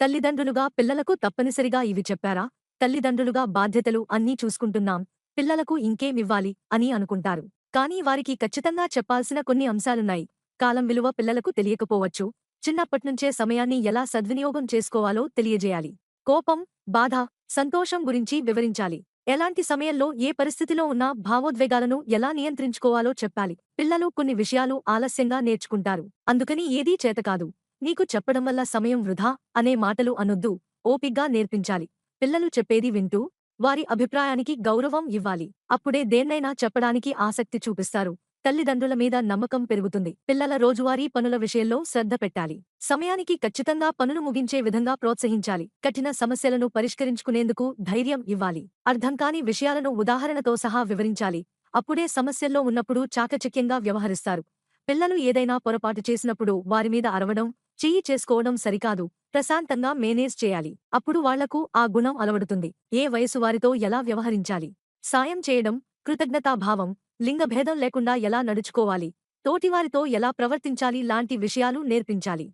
తల్లిదండ్రులుగా పిల్లలకు తప్పనిసరిగా ఇవి చెప్పారా? తల్లిదండ్రులుగా బాధ్యతలు అన్నీ చూసుకుంటున్నాం పిల్లలకు ఇంకేమివ్వాలి అని అనుకుంటారు. కానీ వారికి ఖచ్చితంగా చెప్పాల్సిన కొన్ని అంశాలున్నాయి. కాలం విలువ పిల్లలకు తెలియకపోవచ్చు. చిన్నప్పట్నుంచే సమయాన్ని ఎలా సద్వినియోగం చేసుకోవాలో తెలియజేయాలి. కోపం బాధ సంతోషం గురించి వివరించాలి. ఎలాంటి సమయంలో ఏ పరిస్థితిలో ఉన్నా భావోద్వేగాలను ఎలా నియంత్రించుకోవాలో చెప్పాలి. పిల్లలు కొన్ని విషయాలు ఆలస్యంగా నేర్చుకుంటారు. అందుకని ఏదీ చేతకాదు నీకు చెప్పడం వల్ల సమయం వృధా అనే మాటలు అనొద్దు ఓపిగ్గా నేర్పించాలి. పిల్లలు చెప్పేది వింటూ వారి అభిప్రాయానికి గౌరవం ఇవ్వాలి. అప్పుడే దేన్నైనా చెప్పడానికి ఆసక్తి చూపిస్తారు. తల్లిదండ్రుల మీద నమ్మకం పెరుగుతుంది. పిల్లల రోజువారీ పనుల విషయంలో శ్రద్ధ పెట్టాలి. సమయానికి ఖచ్చితంగా పనులు ముగించే విధంగా ప్రోత్సహించాలి. కఠిన సమస్యలను పరిష్కరించుకునేందుకు ధైర్యం ఇవ్వాలి. అర్థం కాని విషయాలను ఉదాహరణతో సహా వివరించాలి. అప్పుడే సమస్యల్లో ఉన్నప్పుడు చాకచక్యంగా వ్యవహరిస్తారు. పిల్లలు ఏదైనా పొరపాటు చేసినప్పుడు వారిమీద అరవడం చెయ్యి చేసుకోవడం సరికాదు. ప్రశాంతంగా మేనేజ్ చేయాలి. అప్పుడు వాళ్ళకు ఆ గుణం అలవడుతుంది. ఏ వయసు వారితో ఎలా వ్యవహరించాలి? సాయం చేయడం కృతజ్ఞతాభావం లింగభేదం లేకుండా ఎలా నడుచుకోవాలి? తోటివారితో ఎలా ప్రవర్తించాలి? లాంటి విషయాలు నేర్పించాలి.